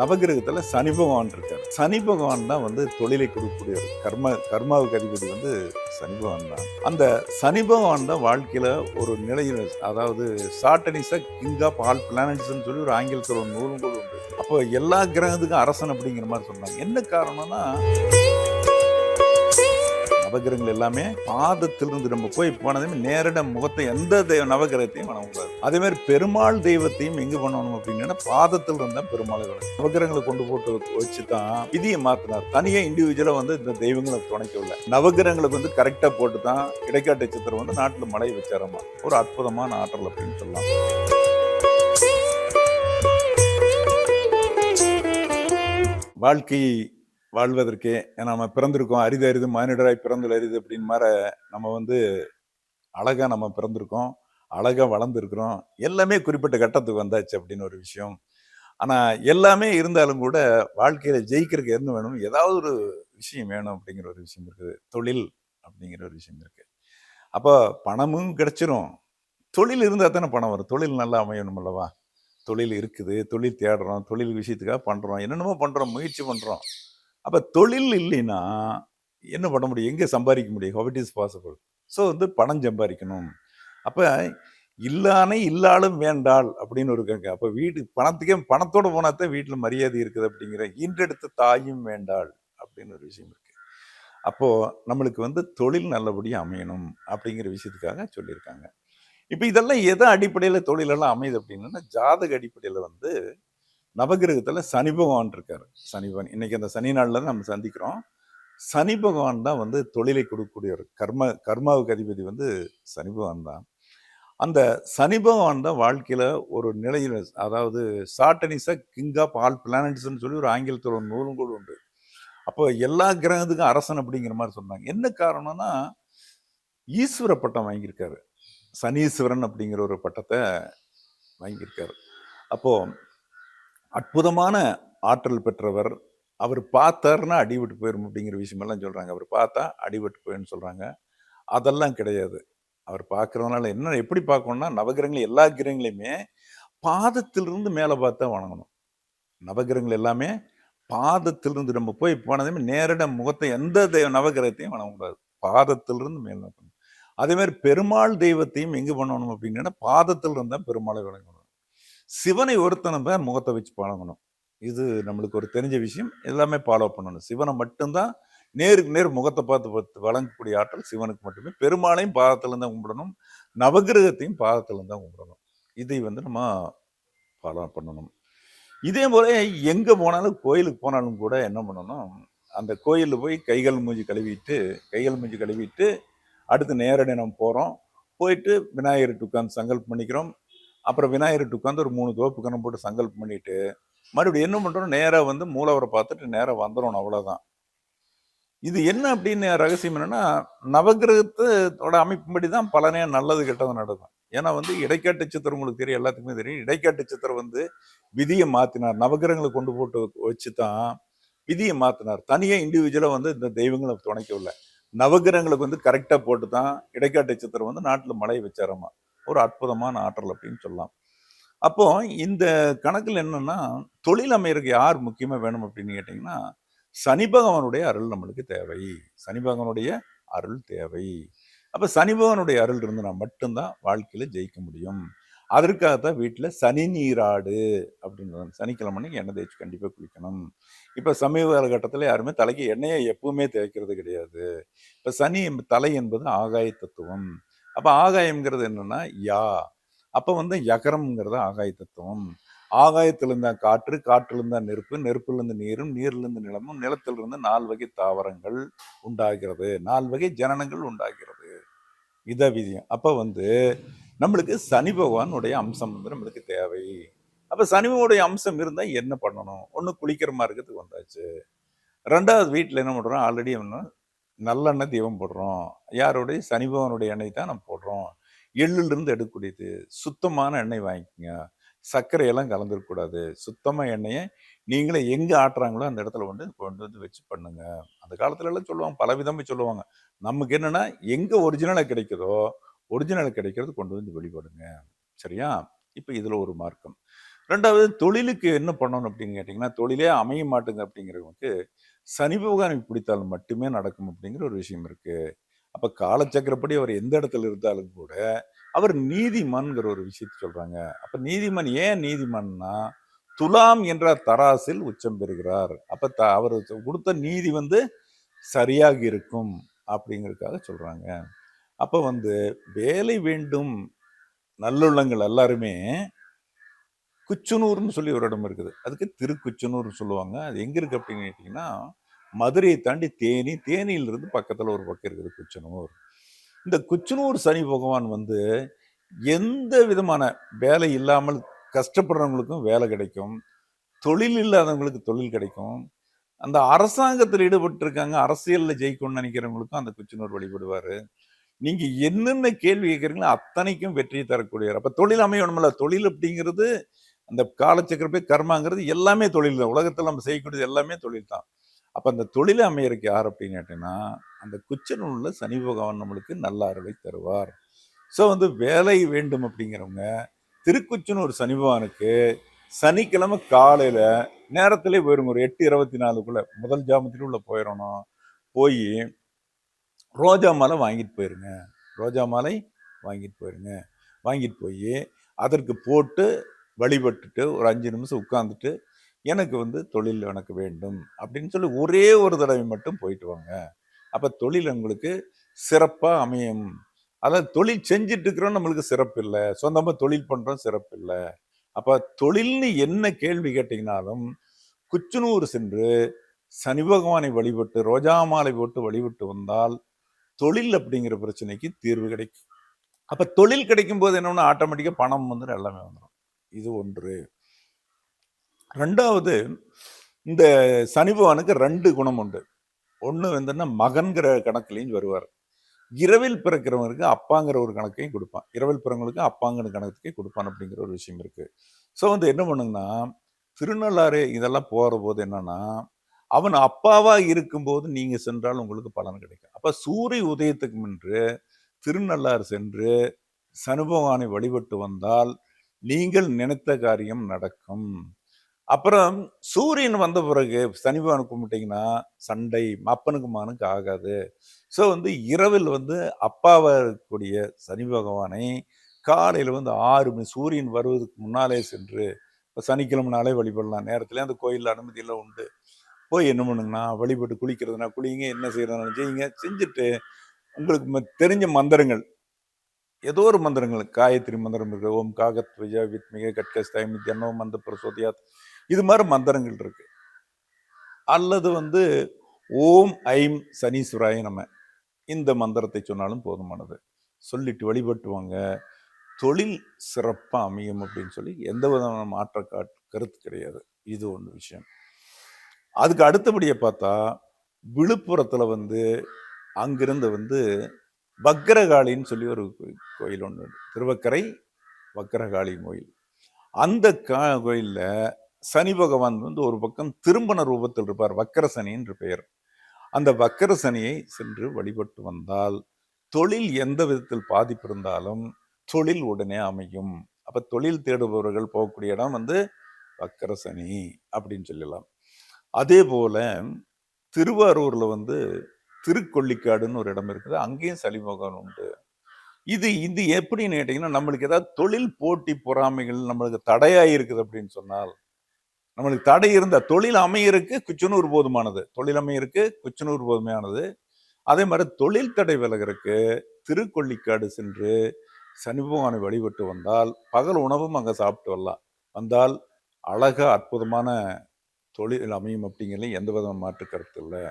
நவகிரகத்தில் சனி பகவான் இருக்கார். சனி பகவான் தான் வந்து தொழிலை கொடுக்கக்கூடிய கர்ம கர்மாவுக்கு அதிபதி வந்து சனி பகவான் தான். அந்த சனி பகவான் தான் வாழ்க்கையில ஒரு நிலையில் அதாவது Saturn is king of all பிளானட்ஸ்ன்னு சொல்லி ஒரு ஆங்கிலத்தில் ஒரு நூலும் கூட உண்டு. அப்போ எல்லா கிரகத்துக்கும் அரசன் அப்படிங்கிற மாதிரி சொன்னாங்க. என்ன காரணம்னா நவகிரகங்கள் எல்லாமே பாதத்திலிருந்து நம்ம போய் போனதுமே நேரட முகத்தை எந்த தெய்வ நவகிரகத்தையும் வணங்கக்கூடாது அதே மாதிரி பெருமாள் தெய்வத்தையும் எங்க பண்ணணும் அப்படின்னா பாதத்தில் இருந்தால் பெருமாளை வணங்கும் நவகிரகங்களை கொண்டு போட்டு வச்சு தான் விதியை மாற்றினார் தனியாக இண்டிவிஜுவலாக வந்து இந்த தெய்வங்களை துணைக்கவில்லை நவகிரகங்களுக்கு வந்து கரெக்டாக போட்டு தான் இடைக்காட்டை சித்திரம் வந்து நாட்டில் மழை வச்சாரமா? ஒரு அற்புதமான ஆற்றல் அப்படின்னு சொல்லலாம். வாழ்க்கை வாழ்வதற்கே. நம்ம பிறந்திருக்கோம். அரிது அரிது மானிடராய் பிறந்தல் அரிது அப்படின்னு மாதிரி நம்ம வந்து அழகாக நம்ம பிறந்திருக்கோம். அழகாக வளர்ந்துருக்குறோம். எல்லாமே குறிப்பிட்ட கட்டத்துக்கு வந்தாச்சு அப்படின்னு ஒரு விஷயம். ஆனால் எல்லாமே இருந்தாலும் கூட வாழ்க்கையில் ஜெயிக்கிறதுக்கு என்ன வேணும்? ஏதாவது ஒரு விஷயம் வேணும் அப்படிங்கிற ஒரு விஷயம் இருக்குது. தொழில் அப்படிங்கிற ஒரு விஷயம் இருக்குது அப்போ பணமும் கிடைச்சிரும். தொழில் இருந்தால் தானே பணம் வரும். தொழில் நல்லா அமையணும் அல்லவா? தொழில் இருக்குது. தொழில் தேடுறோம். தொழில் விஷயத்துக்காக பண்ணுறோம் என்னென்னமோ பண்ணுறோம் முயற்சி பண்ணுறோம் அப்போ தொழில் இல்லைன்னா என்ன பண்ண முடியும்? எங்கே சம்பாதிக்க முடியும்? How it is possible so வந்து பணம் சம்பாதிக்கணும். அப்போ இல்லானே இல்லாலும் வேண்டாள் அப்படின்னு ஒரு கங்க அப்போ வீடு பணத்துக்கே பணத்தோடு போனால் தான் வீட்டில் மரியாதை இருக்குது அப்படிங்கிற ஈன்றெடுத்த தாயும் வேண்டாள் அப்படின்னு ஒரு விஷயம் இருக்குது அப்போது நம்மளுக்கு வந்து தொழில் நல்லபடியாக அமையணும் அப்படிங்கிற விஷயத்துக்காக சொல்லியிருக்காங்க. இப்போ இதெல்லாம் எதை அடிப்படையில் தொழிலெல்லாம் அமையுது அப்படின்னா ஜாதக அடிப்படையில் வந்து நவகிரகத்தில் சனி பகவான் இருக்கார். சனி பகவான் இன்னைக்கு அந்த சனி நாளில் தான் நம்ம சந்திக்கிறோம். சனி பகவான் தான் வந்து தொழிலை கொடுக்கக்கூடியவர் கர்ம கர்மாவுக்கு அதிபதி வந்து சனி பகவான் தான். அந்த சனி பகவான் தான் வாழ்க்கையில் ஒரு நிலையில் அதாவது Saturn is king of all பிளானட்ஸ்ன்னு சொல்லி ஒரு ஆங்கிலத்தில் ஒரு நூலும் கூட உண்டு. அப்போ எல்லா கிரகத்துக்கும் அரசன் அப்படிங்கிற மாதிரி சொன்னாங்க. என்ன காரணம்னா ஈஸ்வர பட்டம் வாங்கியிருக்காரு. சனீஸ்வரன் அப்படிங்கிற ஒரு பட்டத்தை வாங்கியிருக்காரு. அப்போது அற்புதமான ஆற்றல் பெற்றவர். அவர் பார்த்தாருன்னா அடிபட்டு போயிடும் அப்படிங்கிற விஷயமெல்லாம் சொல்கிறாங்க அவர் பார்த்தா அடிபட்டு போயிடும் சொல்கிறாங்க அதெல்லாம் கிடையாது. அவர் பார்க்குறதுனால என்ன எப்படி பார்க்கணும்னா நவகிரகங்கள் எல்லா கிரகங்களையுமே பாதத்திலிருந்து மேலே பார்த்தா வணங்கணும். நவகிரகங்கள் எல்லாமே பாதத்திலிருந்து நம்ம போய் போனதுமே நேரட முகத்தை எந்த தெய்வ நவகிரகத்தையும் வணங்கக்கூடாது. பாதத்திலிருந்து மேல் நோக்கணும். அதே மாதிரி பெருமாள் தெய்வத்தையும் எங்கே பண்ணணும் அப்படின்னா பாதத்தில் இருந்தா பெருமாளை வணங்கணும். சிவனை ஒருத்த நம்ம முகத்தை வச்சு பழகணும். இது நம்மளுக்கு ஒரு தெரிஞ்ச விஷயம். எல்லாமே ஃபாலோ பண்ணணும். சிவனை மட்டும்தான் நேருக்கு நேர் முகத்தை பார்த்து பார்த்து வழங்கக்கூடிய ஆற்றல் சிவனுக்கு மட்டுமே. பெருமாளையும் பாதத்துல தான் கும்பிடணும். நவகிரகத்தையும் பாதத்துல தான் கும்பிடணும். இதை வந்து நம்ம ஃபாலோ பண்ணணும். இதே போல எங்கே போனாலும் கோயிலுக்கு போனாலும் கூட என்ன பண்ணணும்? அந்த கோயிலில் போய் கைகள் மூஞ்சி கழுவிட்டு கைகள் மூஞ்சி கழுவிட்டு அடுத்து நேரடி நம்ம போகிறோம் போயிட்டு விநாயகர்கிட்ட உட்காந்து சங்கல்பம் பண்ணிக்கிறோம். அப்புறம் விநாயகர்கிட்ட உட்காந்து ஒரு மூணு தோப்பு கணம் போட்டு சங்கல்பம் பண்ணிட்டு மறுபடியும் என்ன பண்ணுறோம் நேராக வந்து மூலவரை பார்த்துட்டு நேராக வந்துடணும் அவ்வளோதான் இது என்ன அப்படின்னு ரகசியம் என்னன்னா நவகிரகத்தோட அமைப்பின்படி தான் பலனே நல்லது கெட்டது நடக்கும் ஏன்னா வந்து இடைக்காட்டு சித்திரம் உங்களுக்கு தெரியும் எல்லாத்துக்குமே தெரியும். இடைக்காட்டு சித்திரம் வந்து விதியை மாத்தினார். நவகிரகங்களை கொண்டு போட்டு வச்சு தான் விதியை மாத்தினார். தனியாக இண்டிவிஜுவலாக வந்து இந்த தெய்வங்களை துணைக்கவில்லை. நவகிரகங்களுக்கு வந்து கரெக்டாக போட்டு தான் இடைக்காட்டு சித்திரம் வந்து நாட்டில் மழை வச்சாரமா? ஒரு அற்புதமான ஆற்றல் அப்படின்னு சொல்லலாம். அப்போ இந்த கணக்கில் என்னன்னா தொழில் அமையறதுக்கு யார் முக்கியமாக வேணும் அப்படின்னு கேட்டிங்கன்னா சனி பகவானுடைய அருள் நம்மளுக்கு தேவை. சனி பகவானுடைய அருள் தேவை. அப்போ சனி பகவானுடைய அருள் இருந்துனா மட்டும்தான் வாழ்க்கையில் ஜெயிக்க முடியும். அதற்காக தான் வீட்டில் சனி நீராடு அப்படின்னு சனிக்கிழமை அன்னைக்கு எண்ணெய் தேய்ச்சி கண்டிப்பாக குளிக்கணும். இப்போ சமீப காலகட்டத்தில் யாருமே தலைக்கு எண்ணெயை எப்பவுமே தேய்க்கிறது கிடையாது. இப்போ சனி என்ப- தலை என்பது ஆகாய தத்துவம். அப்போ ஆகாயம்ங்கிறது என்னன்னா யா. அப்போ வந்து யகரம்ங்கிறது ஆகாய தத்துவம் ஆகாயத்திலிருந்தா காற்று காற்றிலிருந்தா நெருப்பு நெருப்பிலிருந்து நீரும் நீரிலிருந்து நிலமும் நிலத்திலிருந்து நால் வகை தாவரங்கள் உண்டாகிறது. நால் வகை ஜனனங்கள் உண்டாகிறது. இத விதியம் அப்போ வந்து நம்மளுக்கு சனி பகவானுடைய அம்சம் வந்து நம்மளுக்கு தேவை. அப்போ சனிவனுடைய அம்சம் இருந்தால் என்ன பண்ணணும்? ஒன்று குளிக்கிற மாதிரி இருக்கிறதுக்கு வந்தாச்சு. ரெண்டாவது வீட்டில் என்ன பண்ணுறோம் ஆல்ரெடி என்ன நல்லெண்ணெய் தீபம் போடுறோம். யாருடைய? சனி பகவானுடைய எண்ணெய் தான் நம்ம போடுறோம். எள்ளுலேருந்து எடுக்கக்கூடியது. சுத்தமான எண்ணெய் வாங்கிக்கோங்க. சர்க்கரையெல்லாம் கலந்துருக்கக்கூடாது சுத்தமாக எண்ணெயை நீங்களே எங்கே ஆட்டுறாங்களோ அந்த இடத்துல வந்து கொண்டு வந்து வச்சு பண்ணுங்க. அந்த காலத்துலலாம் சொல்லுவாங்க. பல விதமாக சொல்லுவாங்க. நமக்கு என்னென்னா எங்கே ஒரிஜினலாக கிடைக்குதோ ஒரிஜினலாக கிடைக்கிறது கொண்டு வந்து வெளிப்படுங்க. சரியா? இப்போ இதில் ஒரு மார்க்கம். ரெண்டாவது தொழிலுக்கு என்ன பண்ணணும் அப்படின்னு கேட்டிங்கன்னா தொழிலே அமைய மாட்டுங்க அப்படிங்கிறவங்களுக்கு சனி பகவானை பிடித்தால் மட்டுமே நடக்கும் அப்படிங்கிற ஒரு விஷயம் இருக்குது அப்போ காலச்சக்கரப்படி அவர் எந்த இடத்துல இருந்தாலும் கூட அவர் நீதிமான்ங்கிற ஒரு விஷயத்தை சொல்கிறாங்க அப்போ நீதிமான் ஏன் நீதிமான்னா துலாம் என்ற தராசில் உச்சம் பெறுகிறார். அப்போ த அவர் கொடுத்த நீதி வந்து சரியாக இருக்கும் அப்படிங்கிறதுக்காக சொல்கிறாங்க அப்போ வந்து வேலை வேண்டும் நல்லுள்ளங்கள் எல்லாருமே குச்சனூர்னு சொல்லி ஒரு இடம் இருக்குது. அதுக்கு திருக்குச்சனூர்னு சொல்லுவாங்க. அது எங்கே இருக்குது அப்படின்னு கேட்டிங்கன்னா மதுரையை தாண்டி தேனி தேனியிலிருந்து பக்கத்தில் ஒரு பக்கம் இருக்குது குச்சனூர். இந்த குச்சனூர் சனி பகவான் வந்து எந்த விதமான வேலை இல்லாமல் கஷ்டப்படுறவங்களுக்கும் வேலை கிடைக்கும். தொழில் இல்லாதவங்களுக்கு தொழில் கிடைக்கும். அந்த அரசாங்கத்தில் ஈடுபட்டிருக்காங்க அரசியலில் ஜெயிக்கணும்னு நினைக்கிறவங்களுக்கும் அந்த குச்சனூர் வழிபடுவார். நீங்கள் என்னென்ன கேள்வி கேட்குறீங்களோ அத்தனைக்கும் வெற்றியை தரக்கூடியவர். அப்போ தொழில் அமையணும்ல. தொழில் அப்படிங்கிறது அந்த காலச்சக்கரப்பே கர்மாங்கிறது எல்லாமே தொழில் தான். உலகத்தில் நம்ம செய்யக்கூடியது எல்லாமே தொழில் தான். அப்போ அந்த தொழில் அமையறதுக்கு யார் அப்படின்னு கேட்டீங்கன்னா அந்த குச்சனூர்ல சனி பகவான் நம்மளுக்கு நல்ல அருளை தருவார். ஸோ வந்து வேலை வேண்டும் அப்படிங்கிறவங்க திருக்குச்சனூர் சனி பகவானுக்கு சனிக்கிழமை காலையில் நேரத்திலே போயிருங்க. ஒரு எட்டு இருபத்தி நாலுக்குள்ளே முதல் ஜாமத்திலும் உள்ள போயிடணும் போய் ரோஜா மாலை வாங்கிட்டு போயிருங்க. ரோஜா மாலை வாங்கிட்டு போயிருங்க. வாங்கிட்டு போய் அதற்கு போட்டு வழிபட்டுட்டு ஒரு அஞ்சு நிமிஷம் உட்காந்துட்டு எனக்கு வந்து தொழில் எனக்கு வேண்டும் அப்படின்னு சொல்லி ஒரே ஒரு தடவை மட்டும் போயிட்டு வாங்க. அப்போ தொழில் உங்களுக்கு சிறப்பாக அமையும். அதாவது தொழில் செஞ்சுட்டு இருக்கிறோம் நம்மளுக்கு சிறப்பு இல்லை. சொந்தமாக தொழில் பண்ணுறோம் சிறப்பு இல்லை. அப்போ தொழில்னு என்ன கேள்வி கேட்டிங்கனாலும் குச்சனூர் சென்று சனி பகவானை வழிபட்டு ரோஜா மாலை போட்டு வழிபட்டு வந்தால் தொழில் அப்படிங்கிற பிரச்சனைக்கு தீர்வு கிடைக்கும். அப்போ தொழில் கிடைக்கும் போது என்ன ஒன்று பணம் வந்து எல்லாமே வந்துடும். இது ஒன்று. ரெண்டாவது இந்த சனி பகவானுக்கு ரெண்டு குணம் உண்டு. ஒன்று வந்துன்னா மகன்கிற கணக்குலையும் வருவார். இரவில் பிறக்கிறவங்களுக்கு அப்பாங்கிற ஒரு கணக்கையும் கொடுப்பான். இரவில் பிறவங்களுக்கு அப்பாங்கிற கணக்கே கொடுப்பான் அப்படிங்கிற ஒரு விஷயம் இருக்குது ஸோ வந்து என்ன பண்ணுங்கன்னா திருநள்ளாறு இதெல்லாம் போகிற போது என்னன்னா அவன் அப்பாவாக இருக்கும்போது நீங்கள் சென்றால் உங்களுக்கு பலன் கிடைக்கும். அப்போ சூரிய உதயத்துக்கு முன்று திருநள்ளாறு சென்று சனுபவானை வழிபட்டு வந்தால் நீங்கள் நினைத்த காரியம் நடக்கும். அப்புறம் சூரியன் வந்த பிறகு சனி பகவானை கும்பிட்டீங்கன்னா சண்டை அப்பனுக்கு மகனுக்கு ஆகாது. ஸோ வந்து இரவில் வந்து அப்பாவாக இருக்கக்கூடிய சனி பகவானை காலையில் வந்து ஆறு மணி சூரியன் வருவதுக்கு முன்னாலே சென்று இப்போ சனிக்கிழமை நாளே வழிபடலாம். நேரத்தில் அந்த கோயிலில் அனுமதியெல்லாம் உண்டு. போய் என்ன பண்ணுங்கன்னா வழிபட்டு குளிக்கிறதுனா குளிங்க என்ன செய்யறதுனாலும் செய்யுங்க. செஞ்சுட்டு உங்களுக்கு தெரிஞ்ச மந்திரங்கள். ஏதோ ஒரு மந்திரங்கள் காயத்ரி மந்திரம் இருக்கு ஓம் காகத் வித்மிக கட்கஸ்தாய் மித்யன்னோ மந்த பிரசோதியாத். இது மாதிரி மந்திரங்கள் இருக்கு. அல்லது வந்து ஓம் ஐம் சனீஸ்வராய நம்ம இந்த மந்திரத்தை சொன்னாலும் போதுமானது. சொல்லிட்டு வழிபட்டுவாங்க. தொழில் சிறப்பாக அமையும் அப்படின்னு சொல்லி எந்த விதமான மாற்ற கருத்து கிடையாது. இது ஒன்று விஷயம். அதுக்கு அடுத்தபடியை பார்த்தா விழுப்புரத்தில் வந்து அங்கிருந்து வந்து வக்கரகாளின்னு சொல்லி ஒரு கோயில் ஒன்று திருவக்கரை வக்கரகாளி கோயில். அந்த கா கோயிலில் சனி பகவான் வந்து ஒரு பக்கம் திரும்பன ரூபத்தில் இருப்பார். வக்கர சனி பெயர். அந்த வக்கர சனியை சென்று வழிபட்டு வந்தால் தொழில் எந்த விதத்தில் பாதிப்பு இருந்தாலும் தொழில் உடனே அமையும். அப்போ தொழில் தேடுபவர்கள் போகக்கூடிய இடம் வந்து வக்கர சனி அப்படின்னு சொல்லலாம் அதே போல் திருவாரூரில் வந்து திருக்கொள்ளிக்காடுன்னு ஒரு இடம் இருக்குது. அங்கேயும் சளிமுகம் உண்டு. இது இது எப்படின்னு கேட்டிங்கன்னா நம்மளுக்கு ஏதாவது தொழில் போட்டி பொறாமைகள் நம்மளுக்கு தடையாக இருக்குது அப்படின்னு சொன்னால் நம்மளுக்கு தடை இருந்த தொழில் அமையருக்கு குச்சனூர் போதுமானது. தொழில் அமையருக்கு குச்சனூர் போதுமையானது அதே மாதிரி தொழில் தடை விலகருக்கு திருக்கொள்ளிக்காடு சென்று சனி பகவானை வழிபட்டு வந்தால் பகல் உணவும் அங்கே சாப்பிட்டு வரலாம். வந்தால் அழகாக அற்புதமான தொழில் அமையும் அப்படிங்கிறதுல எந்த விதமான மாற்று கருத்து இல்லை.